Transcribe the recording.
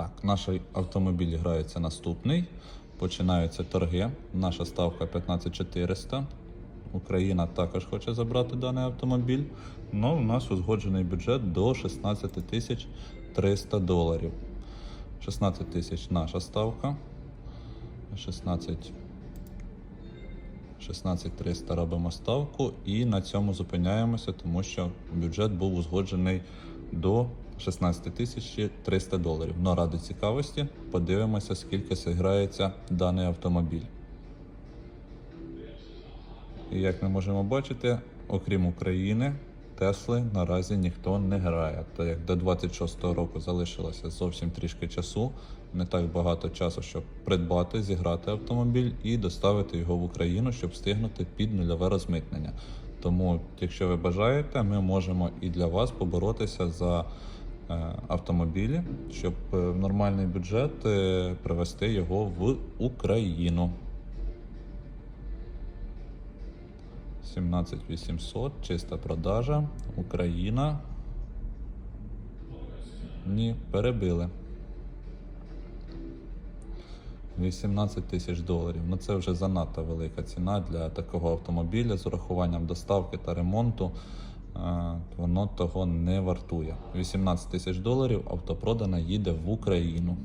Так, наш автомобіль грається наступний. Починаються торги. Наша ставка 15400. Україна також хоче забрати даний автомобіль. але у нас узгоджений бюджет до 16 тисяч 300 доларів. 16 тисяч наша ставка. 16 16300 робимо ставку і на цьому зупиняємося, тому що бюджет був узгоджений до 16 тисяч 300 доларів. Но ради цікавості подивимося, скільки зіграється даний автомобіль. І як ми можемо бачити, окрім України, Тесли наразі ніхто не грає. Так як до 26-го року залишилося зовсім трішки часу, не так багато часу, щоб придбати, зіграти автомобіль і доставити його в Україну, щоб встигнути під нульове розмитнення. Тому, якщо ви бажаєте, ми можемо і для вас поборотися за автомобілі, щоб е, в нормальний бюджет е, привезти його в Україну. 17800, чиста продажа, Україна. Ні, перебили. 18 тисяч доларів. Ну це вже занадто велика ціна для такого автомобіля з урахуванням доставки та ремонту. Е, Воно того не вартує. 18 тисяч доларів автопродана їде в Україну.